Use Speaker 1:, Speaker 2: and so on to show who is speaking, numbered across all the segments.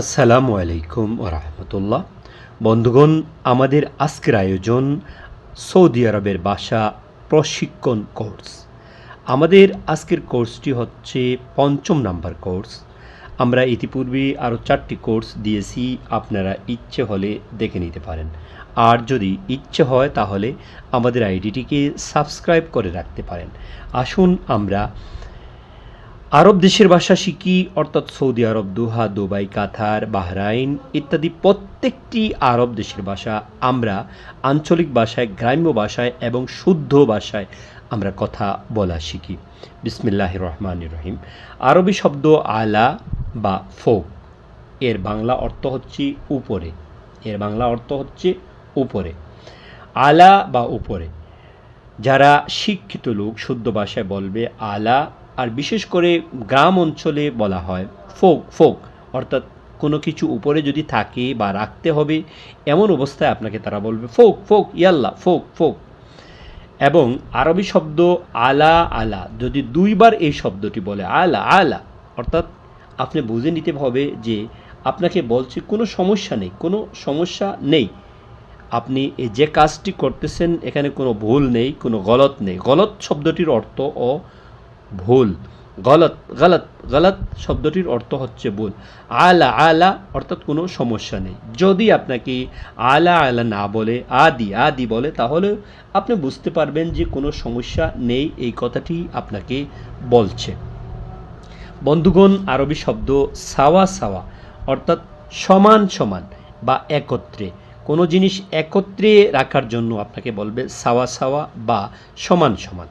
Speaker 1: আসসালামু আলাইকুম রহমতুল্লাহ। বন্ধুগণ, আমাদের আজকের আয়োজন সৌদি আরবের ভাষা প্রশিক্ষণ কোর্স। আমাদের আজকের কোর্সটি হচ্ছে পঞ্চম নাম্বার কোর্স। আমরা ইতিপূর্বে আরও চারটি কোর্স দিয়েছি, আপনারা ইচ্ছে হলে দেখে নিতে পারেন। আর যদি ইচ্ছে হয়, তাহলে আমাদের আইডিটিকে সাবস্ক্রাইব করে রাখতে পারেন। আসুন আমরা আরব দেশের ভাষা শিখি, অর্থাৎ সৌদি আরব, দোহা, দুবাই কাথার বাহরাইন ইত্যাদি প্রত্যেকটি আরব দেশের ভাষা আমরা আঞ্চলিক ভাষায়, গ্রাম্য ভাষায় এবং শুদ্ধ ভাষায় আমরা কথা বলা শিখি। বিসমিল্লাহ রহমান রহিম। আরবি শব্দ আলা বা ফোক এর বাংলা অর্থ হচ্ছে উপরে। এর বাংলা অর্থ হচ্ছে উপরে। আলা বা উপরে। যারা শিক্ষিত লোক, শুদ্ধ ভাষায় বলবে আলা আর বিশেষ করে গ্রাম অঞ্চলে বলা হয় ফোক ফোক, অর্থাৎ কোনো কিছু উপরে যদি থাকে বা রাখতে হবে, এমন অবস্থায় আপনাকে তারা বলবে, ফোক ফোক, ইয়াল্লা, ফোক ফোক। এবং আরবি শব্দ আলা আলা, যদি দুইবার এই শব্দটি বলে, আলা আলা, অর্থাৎ আপনি বুঝে নিতে হবে যে আপনাকে বলছে, কোনো সমস্যা নেই, কোনো সমস্যা নেই। আপনি এই যে কাজটি করতেছেন, এখানে কোনো ভুল নেই, কোনো গলত নেই। গলত শব্দটির অর্থ ও ভুল। গলত গলত গলত শব্দটির অর্থ হচ্ছে ভুল। আলা আলা অর্থাৎ কোনো সমস্যা নেই। যদি আপনাকে আলা আলা না বলে, আদি আদি বলে, তাহলে আপনি বুঝতে পারবেন যে কোনো সমস্যা নেই এই কথাটি আপনাকে বলছে। বন্ধুগণ, আরবি শব্দ সাওয়া সাওয়া অর্থাৎ সমান সমান বা একত্রে। কোনো জিনিস একত্রে রাখার জন্য আপনাকে বলবে সাওয়া সাওয়া বা সমান সমান।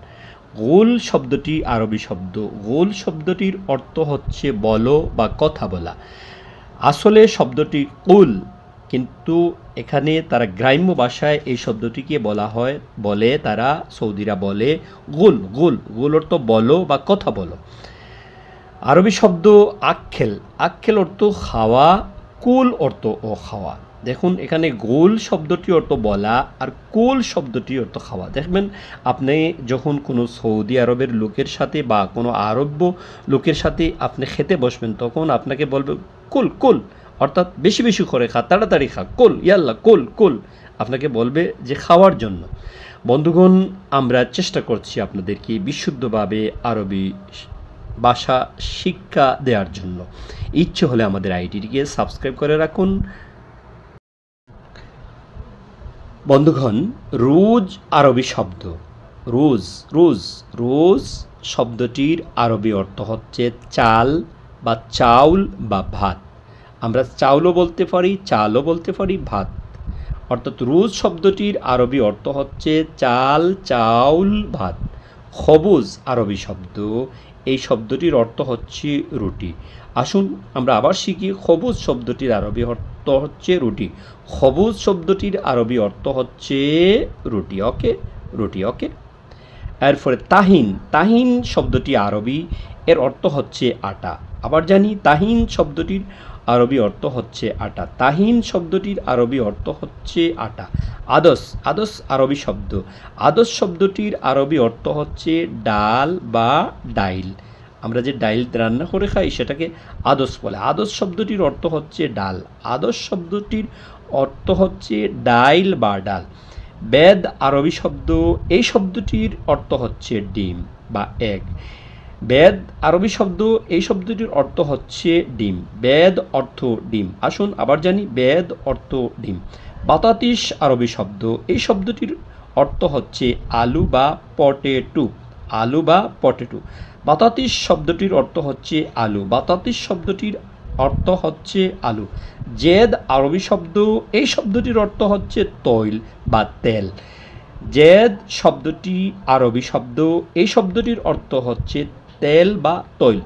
Speaker 1: গোল শব্দটি আরবি শব্দ। গোল শব্দটির অর্থ হচ্ছে বলো বা কথা বলা। আসলে শব্দটি কুল কিন্তু এখানে তারা গ্রাম্য ভাষায় এই শব্দটিকে বলা হয়, বলে তারা সৌদিরা বলে গুল গুল। গুল অর্থ বলো বা কথা বলো। আরবি শব্দ আক্ষেল আক্ষেল অর্থ খাওয়া, কুল অর্থ ও খাওয়া। দেখুন, এখানে গোল শব্দটি অর্থ বলা আর কোল শব্দটি অর্থ খাওয়া। দেখবেন, আপনি যখন কোনো সৌদি আরবের লোকের সাথে বা কোনো আরব্য লোকের সাথে আপনি খেতে বসবেন, তখন আপনাকে বলবে, কোল কোল। অর্থাৎ বেশি বেশি করে খা, তাড়াতাড়ি খা, কুল, ইয়াল্লা, কোল কোল। আপনাকে বলবে যে খাওয়ার জন্য। বন্ধুগণ, আমরা চেষ্টা করছি আপনাদেরকে বিশুদ্ধভাবে আরবি ভাষা শিক্ষা দেওয়ার জন্য। ইচ্ছে হলে আমাদের আইডিটিকে সাবস্ক্রাইব করে রাখুন। বন্ধুগণ, রোজ আরবি শব্দ। রোজ রোজ রোজ শব্দটির আরবি অর্থ হচ্ছে চাল বা চাউল বা ভাত। আমরা চাউলও বলতে পারি, চালও বলতে পারি, ভাত। অর্থাৎ রোজ শব্দটির আরবি অর্থ হচ্ছে চাল, চাউল, ভাত। খবুজ আরবি শব্দ। এই শব্দটির অর্থ হচ্ছে রুটি। আসুন আমরা আবার শিখি খবুজ শব্দটির আরবি অর্থ হচ্ছে রুটি। খবুজ শব্দটির আরবি অর্থ হচ্ছে রুটি, ওকে? রুটি, ওকে? এরপরে তাহিন। তাহিন শব্দটি আরবি, এর অর্থ হচ্ছে আটা। আবার জানি, তাহিন শব্দটির আরবি অর্থ হচ্ছে আটা। তাহিন শব্দটির আরবি অর্থ হচ্ছে আটা। আদস আদস আরবি শব্দ। আদস শব্দটির আরবি অর্থ হচ্ছে ডাল বা ডাইল। আমরা যে ডাইল রান্না করে খাই, সেটাকে আদস বলে। আদস শব্দটির অর্থ হচ্ছে ডাল। আদস শব্দটির অর্থ হচ্ছে ডাইল বা ডাল। বেদ আরবি শব্দ, এই শব্দটির অর্থ হচ্ছে ডিম বা এগ। বেদ, আরবি শব্দ, এই শব্দটির অর্থ হচ্ছে ডিম। বেদ অর্থ ডিম। আসুন আবার জানি, বেদ অর্থ ডিম। বাতাতিস আরবি শব্দ। এই শব্দটির অর্থ হচ্ছে আলু বা পটেটো। আলু বা পটেটো। বাতাতিস শব্দটির অর্থ হচ্ছে আলু। বাতাতিস শব্দটির অর্থ হচ্ছে আলু। জেদ আরবি শব্দ। এই শব্দটির অর্থ হচ্ছে তৈল বা তেল। জেদ শব্দটি আরবি শব্দ। এই শব্দটির অর্থ হচ্ছে তেল বা তৈল